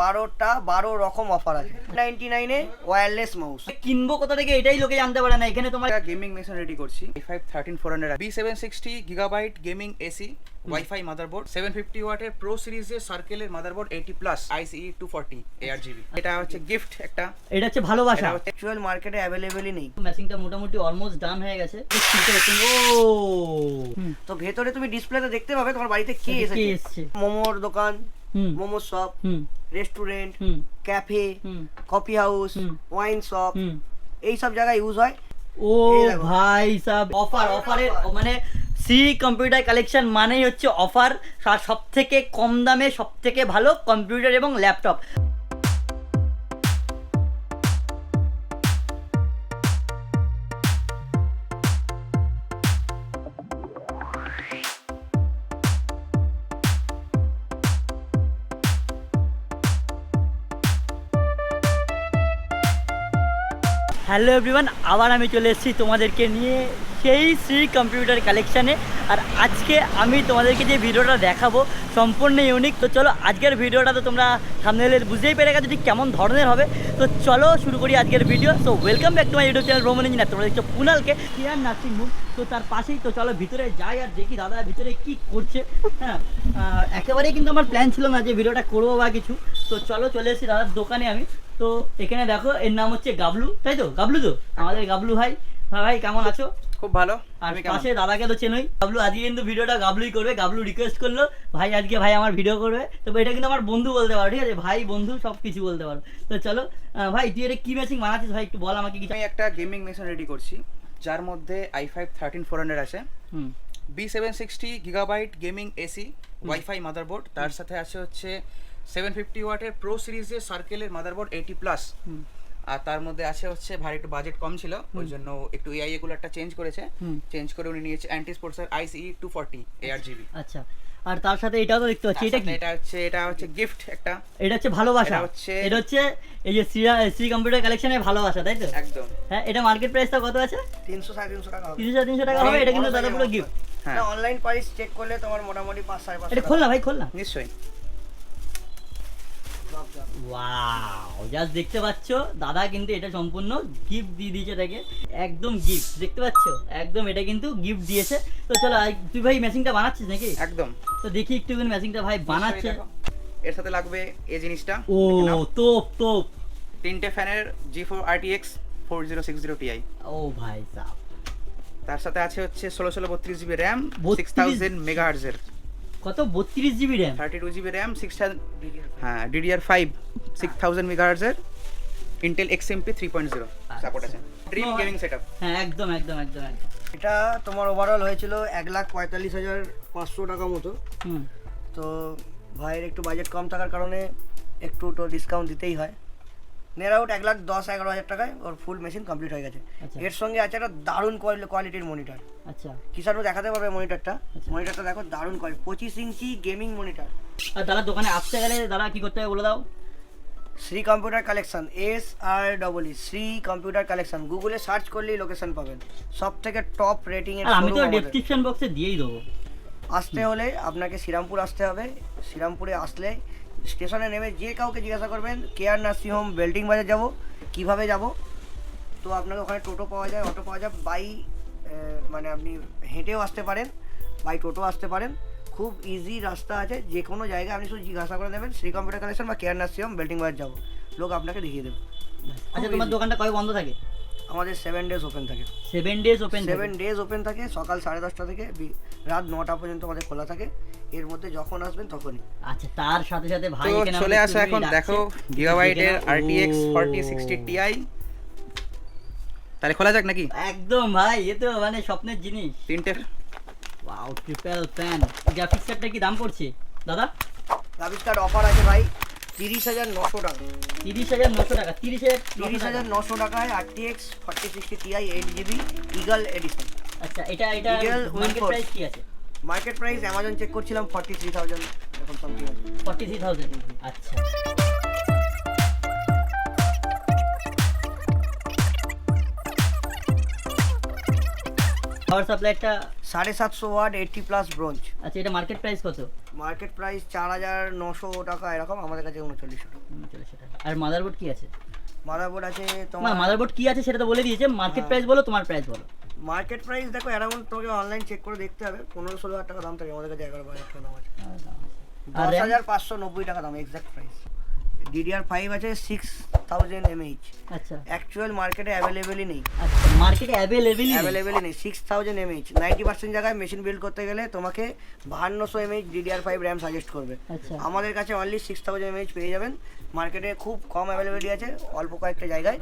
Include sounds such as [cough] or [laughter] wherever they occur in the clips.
বারোটা বারো রকম অফার আছে। নাইনটি নাইনে ওয়্যারলেস মাউস কিনবো কোথা থেকে? এটাই লোকে জানতে পারে না। এখানে তোমার গেমিং মেশিন রেডি করছি। I5 13400 B760 Gigabyte gaming AC wifi motherboard 750 ওয়াটের প্রো সিরিজের সার্কেলের মাদারবোর্ড 80 প্লাস আইসিই 240 জিবি এটা হচ্ছে গিফট একটা। এটা হচ্ছে ভালোবাসা। এটা অ্যাকচুয়াল মার্কেটে অ্যাভেলেবেলই নেই। ম্যাচিংটা মোটামুটি অলমোস্ট ডান হয়ে গেছে। ও তো ভেতরে তুমি ডিসপ্লেতে দেখতে পাবে তোমার বাড়িতে কে এসেছে? মোমোর দোকান মোমো শপ হুম। রেস্টুরেন্ট হুম। ক্যাফে হুম। Coffee house. ওয়াইন শপ এই সব জায়গায় ইউজ হয়। ও ভাই সাব অফার অফারের মানে সি কম্পিউটার কালেকশন মানেই হচ্ছে অফার আর সব থেকে কম দামে সব থেকে ভালো কম্পিউটার এবং ল্যাপটপ হ্যালো এভরিওয়ান, আবার আমি চলে এসেছি তোমাদেরকে নিয়ে সেই শ্রী কম্পিউটার কালেকশানে। আর আজকে আমি তোমাদেরকে যে ভিডিওটা দেখাবো সম্পূর্ণ ইউনিক তো চলো, আজকের ভিডিওটা তো তোমরা সামনে বুঝতেই পেরে গেছো ঠিক কেমন ধরনের হবে। তো চলো শুরু করি আজকের ভিডিও তো welcome back to my YouTube channel ভ্রমণ ইঞ্জিনিয়ার তোমরা দেখছ কুনালকে কেয়ার নার্সিং হোম তো তার পাশেই, তো চলো ভিতরে যাই আর দেখি দাদা ভিতরে কি করছে। হ্যাঁ একেবারেই কিন্তু আমার প্ল্যান ছিল না যে ভিডিওটা করব বা কিছু। তো চলো চলে এসেছি দাদার দোকানে আমি। তো এখানে দেখো এর নাম হচ্ছে গাবলু তাই তো গাবলু তো? আমাদের গাবলু ভাই। ভাই কেমন আছো? খুব ভালো। আর পাশে দাদাকে তো চেনই। গাবলু আজকে কিন্তু ভিডিওটা গাবলুই করবে। গাবলু রিকোয়েস্ট করল ভাই আজকে ভাই আমার ভিডিও করবে। তো এটা কিন্তু আমার বন্ধু বলতে পারো ঠিক আছে? ভাই বন্ধু সব কিছু বলতে পারো। তো চলো ভাই তুই এটা কি ম্যাচিং বানাচ্ছিস? ভাই একটু বল আমাকে কিছু। আমি একটা গেমিং মেশিন রেডি করছি যার মধ্যে i5 13400 আছে। হুম। B760 Gigabyte gaming AC wifi motherboard তার সাথে আছে হচ্ছে 750 ওয়াটের প্রো সিরিজের সার্কেলের মাদারবোর্ড 80 প্লাস আর তার মধ্যে আছে হচ্ছে ভাই একটু বাজেট কম ছিল ওই জন্য একটু এআই কুলারটা চেঞ্জ করেছে। চেঞ্জ করে উনি নিয়েছে অ্যান্টি স্পোর্টসের আইসিই টু ফর্টি এআরজিবি আচ্ছা আর তার সাথে এটাও তো দেখতে পাচ্ছি এটা কি? এটা হচ্ছে এটা হচ্ছে গিফট একটা। এটা হচ্ছে ভালোবাসা। এটা হচ্ছে- এটা হচ্ছে এই যে শ্রী শ্রী কম্পিউটার কালেকশনের ভালোবাসা তাই তো? একদম। হ্যাঁ এটা মার্কেট প্রাইস প্রাইসটা কত আছে? তিনশো সাড়ে তিনশো টাকা হবে। তিনশো তিনশো টাকা হবে এটা কিন্তু দাদা পুরো গিফট হ্যাঁ। অনলাইন প্রাইস চেক করলে তোমার মোটামুটি পাঁচ সাড়ে পাঁচ এটা খোল না ভাই খোল না। নিশ্চয়ই। ওয়াও জাস্ট দেখতে পাচ্ছ? দাদা কিন্তু এটা সম্পূর্ণ গিফট দিয়ে দিয়েছে তাকে একদম গিফট দেখতে পাচ্ছ? একদম এটা কিন্তু গিফট দিয়েছে। তো চলো তুই ভাই মেশিনটা বানাচ্ছিস নাকি? একদম। তো দেখি একটু মেশিনটা ভাই বানাচ্ছে। এর সাথে লাগবে এই জিনিসটা। ও তোপ তোপ। তিনটে ফ্যানের G four RTX four zero six zero Ti ও ভাই সাহ তার সাথে আছে হচ্ছে ষোলো ষোলো বত্রিশ জিবি র্যাম 32 সিক্স থাউজেন্ড মেগাহার্জের কত? বত্রিশ GB RAM thirty two GB RAM six হ্যাঁ DDR five six thousand মেগাহার্জের Intel XMP three point zero support আছে। ড্রিম গেমিং সেট হ্যাঁ একদম একদম একদম একদম। এটা তোমার ওভারঅল হয়েছিল এক লাখ পঁয়তাল্লিশ হাজার পাঁচশো টাকা মতো। তো ভাইয়ের একটু বাজেট কম থাকার কারণে একটু তো ডিসকাউন্ট দিতেই হয়। নেয়ার আউট এক লাখ দশ এগারো হাজার টাকায় ওর ফুল মেশিন কমপ্লিট হয়ে গেছে। আচ্ছা। এর সঙ্গে আছে একটা দারুণ কোয়ালিটির মনিটর আচ্ছা। কিষানও দেখাতে পারবে মনিটরটা আচ্ছা। মনিটরটা দেখো দারুণ কোয়ালিটি পঁচিশ ইঞ্চি গেমিং মনিটর আর দাদা দোকানে আসতে গেলে দাদা কি করতে হবে বলে দাও? Shri computer collection S R double E Shri computer collection গুগলে সার্চ করলেই লোকেশন পাবেন। সব থেকে টপ রেটিং এর আমি তো ডেসক্রিপশন বক্সে দিয়েই দেবো। আসতে হলে আপনাকে শ্রীরামপুর আসতে হবে। শ্রীরামপুরে আসলে স্টেশনে নেমে যে কাউকে জিজ্ঞাসা করবেন কেয়ার নার্সিং হোম বেল্টিং বাজার যাব কীভাবে যাব তো আপনাকে ওখানে টোটো পাওয়া যায় অটো পাওয়া যায় বাই মানে আপনি হেঁটেও আসতে পারেন বাই টোটো আসতে পারেন। খুব ইজি রাস্তা আছে যে কোনো জায়গায় আপনি শুধু জিজ্ঞাসা করে নেবেন শ্রী কম্পিউটার কালেকশন বা কেয়ার নার্সিং হোম বেল্টিং বাজার যাব। লোক আপনাকে দেখিয়ে দেবে। আচ্ছা তোমার দোকানটা কবে বন্ধ থাকে? আমাদের সেভেন ডেজ ওপেন থাকে। Seven days open seven days open থাকে সকাল সাড়ে দশটা থেকে রাত নটা পর্যন্ত আমাদের খোলা থাকে। এর মধ্যে যখন আসবেন তখনই। আচ্ছা তার সাথে সাথে ভাই এখানে চলে আসো এখন দেখো গিগাবাইটের। আরটিএক্স। ফর্টি সিক্সটি টিআই তাহলে খোলা যাক নাকি? একদম ভাই এ তো মানে স্বপ্নের জিনিস। তিনটে ওয়াও ট্রিপল ফ্যান গ্রাফিক্স কার্ডটা কি দাম পড়ছে? দাদা? গ্রাফিক্স কার্ড অফার আছে ভাই। তিরিশ হাজার নশো টাকা। তিরিশ হাজার নশো টাকা তিরিশ হাজার তিরিশ হাজার নশো টাকায় RTX forty sixty Ti eight GB eagle edition আচ্ছা এটা এটা Eagle মার্কেট প্রাইস কি আছে? মার্কেট প্রাইস অ্যামাজন চেক করছিলাম ফর্টি থ্রি থাউজেন্ড এখন সামথিং আছে। ফর্টি থ্রি থাউজেন্ড আচ্ছা। পাওয়ার সাপ্লাইটা সাড়ে সাতশো ওয়াট এইটটি প্লাস ব্রোঞ্জ আচ্ছা এটা মার্কেট প্রাইস কত? মার্কেট প্রাইস চার হাজার নশো টাকা এরকম আমাদের কাছে উনচল্লিশশো টাকা। উনচল্লিশশো টাকা। আর মাদারবোর্ড কি আছে? মাদারবোর্ড আছে তোমার মাদারবোর্ড কি আছে সেটা তো বলে দিয়েছে। মার্কেট হ্যাঁ। প্রাইস বলো তোমার প্রাইস বলো। মার্কেট প্রাইস দেখো অ্যারাউন্ড তোমাকে অনলাইন চেক করে দেখতে হবে। পনেরো ষোলো হাজার টাকা দাম থাকে আমাদের কাছে এগারো হাজার টাকা দাম আছে। দশ হাজার পাঁচশো নব্বই টাকা দাম এক্সাক্ট প্রাইস ডিডিআর ফাইভ আছে সিক্স থাউজেন্ড এমএইচ আচ্ছা। অ্যাকচুয়াল মার্কেটে অ্যাভেলেবেলই নেই। আচ্ছা মার্কেটে অ্যাভেলেবেলই অ্যাভেলেবেলই নেই? Six thousand MH ninety percent জায়গায় মেশিন বিল্ড করতে গেলে তোমাকে বাহান্নশো MH DDR five RAM suggest করবে। আচ্ছা। আমাদের কাছে অনলি সিক্স থাউজেন্ড এমএইচ পেয়ে যাবেন। মার্কেটে খুব কম অ্যাভেলেবিলিটি আছে অল্প কয়েকটা জায়গায়।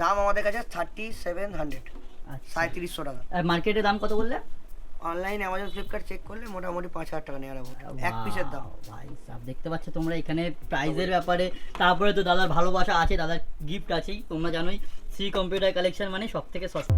দাম আমাদের কাছে থার্টি সেভেন হান্ড্রেড সাঁত্রিশশো টাকা। মার্কেটের দাম কত বললে? অনলাইন অ্যামাজন ফ্লিপকার্ট চেক করলে মোটামুটি পাঁচ হাজার টাকা নেওয়া এক পিসের দাম। ভাই সাব দেখতে পাচ্ছ তোমরা এখানে প্রাইজের ব্যাপারে। তারপরে তো দাদার ভালোবাসা আছে দাদার গিফট আছেই তোমরা জানোই সি কম্পিউটার কালেকশন মানে সব থেকে সস্তা।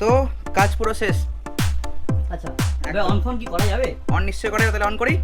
তো কাজ পুরো শেষ। আচ্ছা অন ফোন কি করা যাবে? অন নিশ্চয় করে তাহলে অন করি।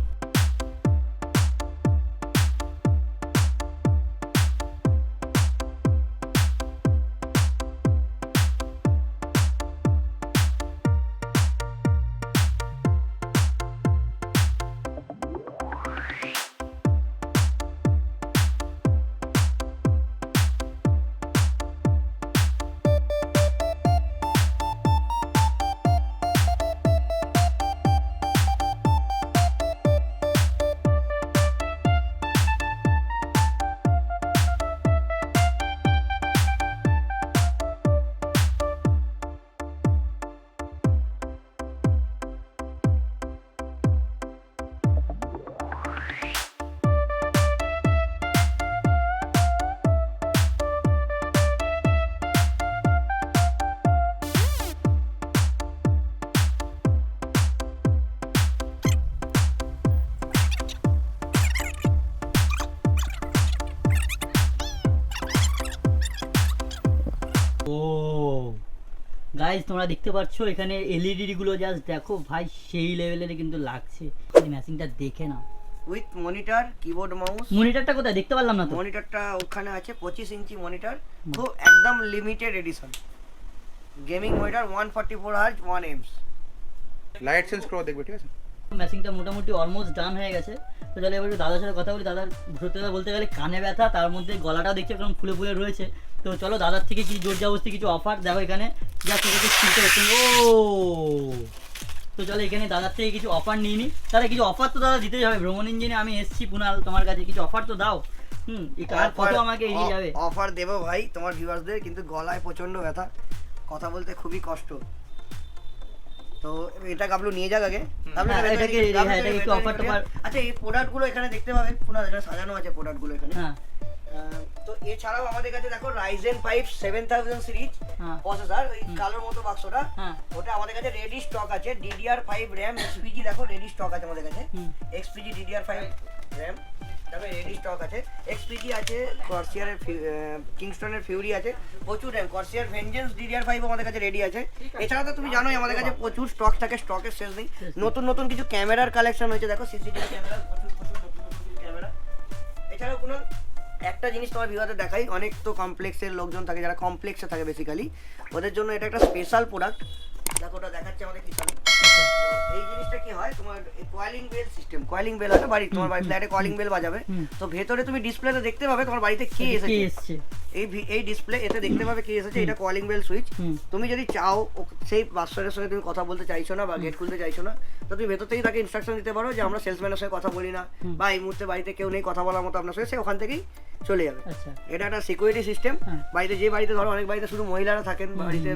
গাইজ তোমরা দেখতে পাচ্ছ এখানে এলইডি গুলো জাস্ট দেখো। ভাই সেই লেভেলের কিন্তু লাগছে। এই ম্যাচিংটা দেখে না উইথ মনিটর কিবোর্ড মাউস মনিটরটা কোথায়? দেখতে পারলাম না তো। মনিটরটা ওখানে আছে পঁচিশ ইঞ্চি মনিটর খুব একদম limited edition gaming monitor one forty four hertz one ms light sense pro দেখবে ঠিক আছে? ম্যাচিংটা মোটামুটি অলমোস্ট ডান হয়ে গেছে। তো চলে এবার একটু দাদার সাথে কথা বলি। দাদার সত্যি কথা বলতে গেলে কানে ব্যথা তার মধ্যে গলাটাও দেখছি একদম ফুলে ফুলে রয়েছে। তো চলো দাদার থেকে কি জোর জবস্তি কিছু অফার দেখো এখানে। যা থেকে শুনতে ও! তো চলো এখানে দাদার থেকে কিছু অফার নিয়ে নি। তাহলে কিছু অফার তো দাদা দিতেই হবে। ভ্রমণ ইঞ্জিনে আমি এসছি পুনাল তোমার কাছে কিছু অফার তো দাও। হুম কত আমাকে এগিয়ে যাবে? অফার দেবো ভাই তোমার ভিউয়ার্সদের কিন্তু গলায় প্রচণ্ড ব্যথা। কথা বলতে খুবই কষ্ট। তো এটা গাবলু নিয়ে যাক আগে। গাবলু হ্যাঁ, এটাকে- এটাকে যাক। আচ্ছা এই প্রোডাক্টগুলো এখানে দেখতে পাবেন পুরো এখানে সাজানো আছে প্রোডাক্টগুলো এখানে। হ্যাঁ। তো এছাড়াও আমাদের কাছে দেখো Ryzen five seven thousand series processor ওই কালোর মতো বাক্সটা। হ্যাঁ। ওটা আমাদের কাছে রেডি স্টক আছে। ডিডিআর ফাইভ র্যাম এক্সপিজি দেখো রেডি স্টক আছে আমাদের কাছে। এক্সপিজি ডিডিআর ফাইভ র্যাম তারপরে রেডি স্টক আছে। এক্সপিজি আছে কর্সিয়ারের কিংস্টনের ফিউরি আছে প্রচুর RAM Corsair Vengeance DDR five আমাদের কাছে রেডি আছে। এছাড়া তো তুমি জানোই আমাদের কাছে প্রচুর স্টক থাকে স্টকের শেষ নেই। নতুন নতুন কিছু ক্যামেরার কালেকশন হয়েছে দেখো সিসিটিভি ক্যামেরা প্রচুর প্রচুর নতুন নতুন ক্যামেরা এছাড়াও কোনো একটা জিনিস তোমার বিবাদে দেখাই, অনেক তো কমপ্লেক্সের লোকজন থাকে যারা কমপ্লেক্সে থাকে বেসিক্যালি ওদের জন্য এটা একটা স্পেশাল প্রোডাক্ট দেখো, ওটা দেখাচ্ছে আমাদের তো এই জিনিসটা কি হয়? তোমার coiling bell system coiling bell হয় বাড়ি তোমার বাড়ি ফ্ল্যাটে কয়েলিং বেল বাজাবে। তো ভেতরে তুমি ডিসপ্লেতে দেখতে পাবে তোমার বাড়িতে কে কে এসেছে। এই এই ডিসপ্লে এতে দেখতে পাবে কে এসেছে এটা কলিং বেল সুইচ তুমি যদি চাও সেই বাস্তবের সঙ্গে তুমি কথা বলতে চাইছো না বা গেট খুলতে চাইছো না তো তুমি ভেতর থেকেই তাকে ইনস্ট্রাকশন দিতে পারো যে আমরা সেলসম্যানের সঙ্গে কথা বলি না বা এই মুহূর্তে বাড়িতে কেউ নেই কথা বলার মতো আপনার সঙ্গে সে ওখান থেকেই চলে যাবে। আচ্ছা। এটা একটা সিকিউরিটি সিস্টেম হ্যাঁ। বাড়িতে যে বাড়িতে ধরো অনেক বাড়িতে শুধু মহিলারা থাকেন বাড়িতে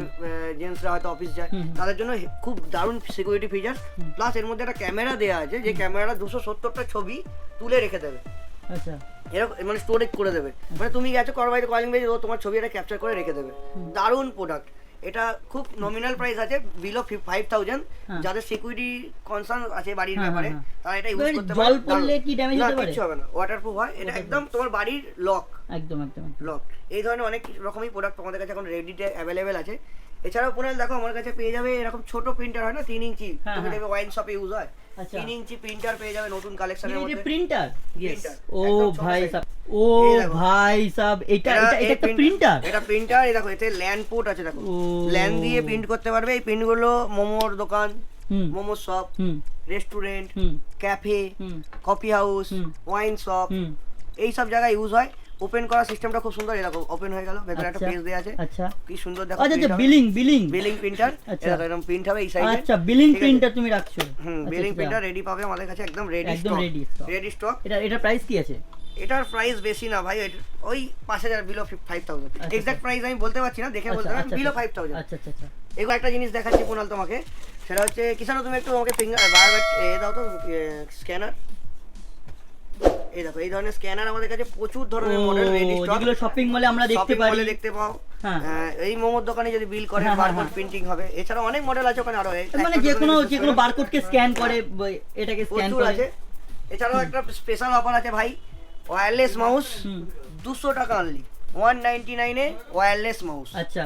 জেন্টসরা হয়তো অফিস যায় তাদের জন্য খুব দারুণ সিকিউরিটি ফিচার প্লাস এর মধ্যে একটা ক্যামেরা দেওয়া আছে যে ক্যামেরাটা দুশো সত্তরটা ছবি তুলে রেখে দেবে। আচ্ছা। এরকম মানে স্টোরেজ করে দেবে। মানে তুমি গেছো করবাইতে কলিং বেজ তোমার ছবি এটা ক্যাপচার করে রেখে দেবে। দারুণ প্রোডাক্ট এটা খুব নমিনাল প্রাইস আছে বিলো ফাইভ থাউজেন্ড হ্যাঁ। যাদের সিকিউরিটি কনসার্ন আছে বাড়ির হ্যাঁ, ব্যাপারে হ্যাঁ, তারা এটা ইউজ করতে জল পারে পড়লে কি না, হতে পারে? হবে না। ওয়াটারপ্রুফ হয়। এটা একদম তোমার বাড়ির লক একদম একদম একদম। লক এই ধরনের অনেক রকমই প্রোডাক্ট আমাদের কাছে এখন রেডিতে অ্যাভেলেবেল আছে। এছাড়াও পুনল দেখো আমার কাছে পেয়ে যাবে এরকম ছোট প্রিন্টার হয় না তিন ইঞ্চি। হ্যাঁ, তুমি হ্যাঁ। দেখবে ওয়াইন শপে ইউজ হয়। আচ্ছা। তিন ইঞ্চি প্রিন্টার পেয়ে যাবে নতুন কালেকশনের মধ্যে। প্রিন্টার ও ভাই। ও ভাই সাব এটা এটা এটা একটা প্রিন্টার এটা প্রিন্টার এই দেখো এতে ল্যান্ড পোর্ট আছে দেখো। ল্যান্ড দিয়ে প্রিন্ট করতে পারবে। এই প্রিন্টগুলো মোমোর দোকান momo shop hmm. Restaurant cafe coffee house wine shop এই সব জায়গায় ইউজ হয়। ওপেন করা সিস্টেমটা খুব সুন্দর এরকম ওপেন হয়ে গেল ভেতরে একটা আচ্ছা, পেজ দেওয়া আছে। আচ্ছা। কি সুন্দর দেখো আচ্ছা আচ্ছা বিলিং বিলিং বিলিং প্রিন্টার আচ্ছা। এরকম প্রিন্ট হবে এই সাইডে আচ্ছা বিলিং প্রিন্টার তুমি রাখছো। হুম আচ্ছা, বিলিং আচ্ছা। প্রিন্টার রেডি পাবে আমাদের কাছে একদম রেডি একদম রেডি স্টক রেডি স্টক এটা এটা প্রাইস কি আছে? এটার প্রাইস বেশি না ভাই ওই পাঁচ হাজার বিলো ফাইভ থাউজেন্ড আচ্ছা, এক্সাক্ট প্রাইস আমি বলতে পারছি না দেখে বলতে আচ্ছা আচ্ছা বিলো আচ্ছা। ফাইভ থাউজেন্ড আচ্ছা আচ্ছা আচ্ছা। এগুলো একটা জিনিস দেখাচ্ছি কুনাল তোমাকে সেটা হচ্ছে কিষানো তুমি একটু আমাকে ফিঙ্গার বায়োমেট এ দাও তো স্ক্যানার এই দেখো এই ধরনের স্ক্যানার আমাদের কাছে প্রচুর ধরনের মডেল রেডি স্টক যেগুলো শপিং মলে আমরা দেখতে পারি। দেখতে পাও। হ্যাঁ। হ্যাঁ, এই মোমোর দোকানে যদি বিল করে হ্যাঁ, হ্যাঁ, বারকোড হ্যাঁ। প্রিন্টিং হবে। এছাড়া অনেক মডেল আছে ওখানে আরও। মানে যে কোনো যে কোনো বারকোডকে স্ক্যান করে এটাকে স্ক্যান করে। আছে। এছাড়াও একটা স্পেশাল অফার আছে ভাই ওয়্যারলেস মাউস দুশো টাকা অনলি ওয়ান নাইনটি নাইনে ওয়্যারলেস মাউস আচ্ছা।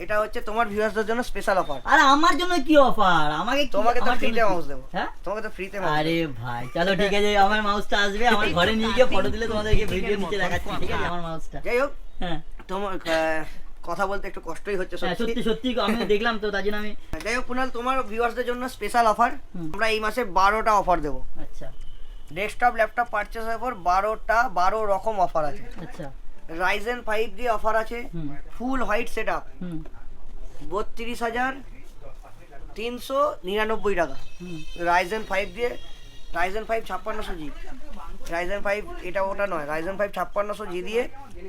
এটা হচ্ছে তোমার ভিউয়ার্সদের জন্য স্পেশাল অফার আর আমার জন্য কি অফার আমাকে কি- তোমাকে তো ফ্রিতে মাউস দেবো। হ্যাঁ? তোমাকে তো ফ্রিতে মাউস আরে ভাই চলো ঠিক আছে আমার মাউসটা আসবে আমার [laughs] ঘরে নিয়ে গিয়ে ফটো দিলে তোমাদেরকে ভিডিও নিচে দেখাচ্ছি ঠিক আছে আমার মাউসটা যাই হোক হ্যাঁ। তোমার আহ, কথা বলতে একটু কষ্টই হচ্ছে হ্যাঁ, সত্যি। সত্যি আমি [laughs] দেখলাম তো তাই জন্য আমি যাই হোক কুনাল তোমার ভিউয়ার্সদের জন্য স্পেশাল অফার আমরা এই মাসে বারোটা অফার দেবো। আচ্ছা। ডেস্কটপ ল্যাপটপ পারচেসের পর বারোটা বারো রকম অফার আছে। আচ্ছা। রাইজেন ফাইভ দিয়ে অফার আছে। ফুল হোয়াইট সেট আপ বত্রিশ হাজার তিনশো নিরানব্বই টাকা। রাইজেন ফাইভ দিয়ে রাইজেন ফাইভ ছাপ্পান্নশো জি রাইজেন ফাইভ এটা ওটা নয় রাইজেন ফাইভ ছাপ্পান্নশো জি দিয়ে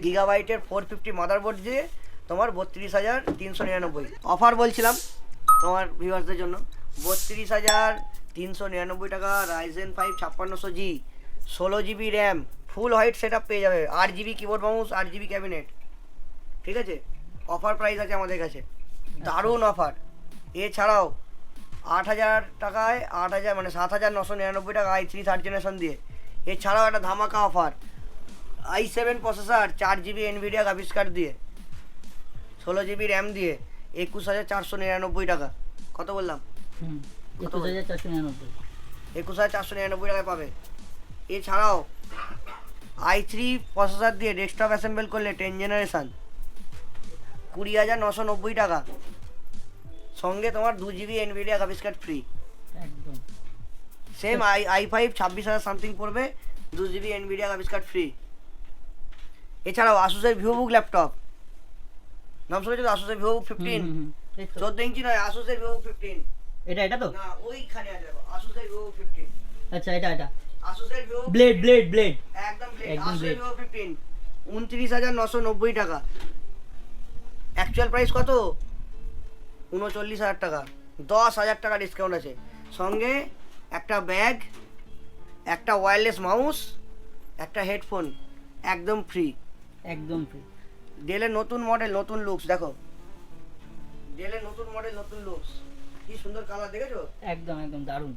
গিগাবাইটের ফোর ফিফটি মাদারবোর্ড দিয়ে তোমার বত্রিশ হাজার তিনশো নিরানব্বই। অফার বলছিলাম তোমার ভিউয়ার্সদের জন্য। বত্রিশ হাজার তিনশো নিরানব্বই টাকা রাইজেন ফাইভ ছাপ্পান্নশো জি ষোলো GB RAM full white set up পেয়ে যাবে। আট জিবি কিবোর্ড মাউস আট জিবি ক্যাবিনেট ঠিক আছে? অফার প্রাইস আছে আমাদের কাছে। দারুণ অফার এছাড়াও আট হাজার টাকায় আট হাজার মানে সাত হাজার নশো নিরানব্বই টাকা আই থ্রি থার্ড জেনারেশন দিয়ে। এছাড়াও একটা ধামাকা অফার আই সেভেন প্রসেসার চার জিবি এনভিডিয়া গ্রাফিক্স কার্ড দিয়ে। ষোলো জিবি র্যাম দিয়ে। একুশ হাজার চারশো নিরানব্বই টাকা। কত বললাম? একুশ হাজার চারশো নিরানব্বই। একুশ হাজার চারশো নিরানব্বই টাকায় পাবে। এছাড়াও আই থ্রি প্রসেসর দিয়ে ডেস্কটপ অ্যাসেম্বল করলে টেন জেনারেশন কুড়ি হাজার নশো নব্বই টাকা। সঙ্গে তোমার দু GB Nvidia graphics card free একদম। সেম আই আই ফাইভ ছাব্বিশ হাজার সামথিং পড়বে দু GB Nvidia graphics card free এছাড়াও আসুসের ভিভোবুক ল্যাপটপ নাম শুনেছো তো? আসুসের ভিভোবুক ফিফটিন। চোদ্দ ইঞ্চি নয় আসুসের ভিভোবুক ফিফটিন এটা এটা তো? না ওইখানে আছে দেখো আসুসের ভিভোবুক ফিফটিন আচ্ছা এটা এটা। ব্লেড ব্লেড ব্লেড একদম ফিফটিন উনত্রিশ হাজার নশো নব্বই টাকা। অ্যাকচুয়াল প্রাইস কত? উনচল্লিশ হাজার টাকা। দশ হাজার টাকা ডিসকাউন্ট আছে। সঙ্গে একটা ব্যাগ একটা ওয়্যারলেস মাউস একটা হেডফোন একদম ফ্রি একদম free। ডেলের নতুন মডেল নতুন লুকস দেখো। ডেলের নতুন মডেল নতুন লুকস কি সুন্দর কালার দেখেছ? একদম একদম দারুণ।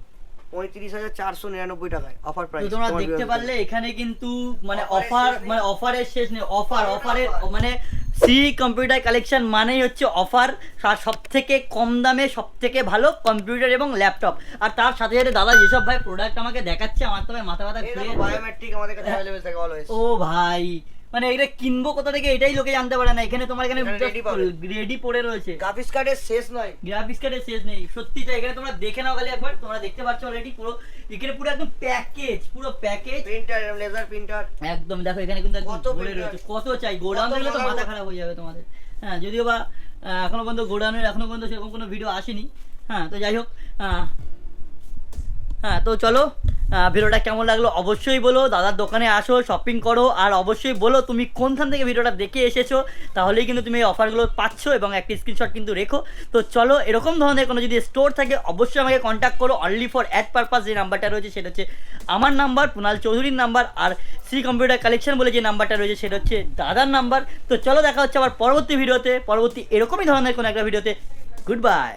পঁয়ত্রিশ হাজার চারশো নিরানব্বই টাকায় অফার প্রাইস তোমরা দেখতে পারলে এখানে কিন্তু মানে অফার। মানে অফারের শেষ নেই। অফার অফারের মানে সি কম্পিউটার কালেকশন মানেই হচ্ছে অফার সব থেকে কম দামে সব থেকে ভালো কম্পিউটার এবং ল্যাপটপ আর তার সাথে সাথে দাদা যেসব ভাই প্রোডাক্ট আমাকে দেখাচ্ছে আমার তো ভাই মাথা ব্যথা বায়োমেট্রিক আমাদের কাছে অ্যাভেলেবেল থাকে অলওয়েজ ও ভাই মানে এটা কিনবো কোথা থেকে? এটাই লোকে জানতে পারে না। এখানে তোমার এখানে। রেডি পড়ে রয়েছে। গ্রাফিক্স কার্ডের শেষ নয়। গ্রাফিক্স কার্ডের শেষ নেই। সত্যি তাই এখানে তোমরা দেখে নাও খালি একবার। তোমরা দেখতে পাচ্ছ অলরেডি পুরো। এখানে পুরো একদম প্যাকেজ পুরো প্যাকেজ প্রিন্টার লেজার প্রিন্টার একদম দেখো এখানে কিন্তু একদম কত ভরে printer? রয়েছে। কত চাই? গোডাউন দেখলে তো মাথা খারাপ হয়ে যাবে তোমাদের। হ্যাঁ যদিও বা এখনও পর্যন্ত গোডাউনের এখনও পর্যন্ত সেরকম কোনো ভিডিও আসেনি। হ্যাঁ তো যাই হোক হ্যাঁ তো চলো। ভিডিওটা কেমন লাগল অবশ্যই বলো। দাদার দোকানে আসো শপিং করো, আর অবশ্যই বলো তুমি কোনখান থেকে ভিডিওটা দেখে এসেছ, তাহলেই কিন্তু তুমি এই অফারগুলো পাচ্ছ এবং একটা স্ক্রিনশট কিন্তু রেখো। তো চলো, এরকম ধরনের কোনো যদি স্টোর থাকে, অবশ্যই আমাকে কন্ট্যাক্ট করো। অনলি ফর অ্যাড পারপাস যে নাম্বারটা রয়েছে, সেটা হচ্ছে আমার নাম্বার কুণাল চৌধুরীর নাম্বার আর শ্রী কম্পিউটার কালেকশন বলে যে নাম্বারটা রয়েছে, সেটা হচ্ছে দাদার নাম্বার তো চলো, দেখা হচ্ছে আবার পরবর্তী ভিডিওতে পরবর্তী এরকমই ধরনের কোনো একটা ভিডিওতে গুড বাই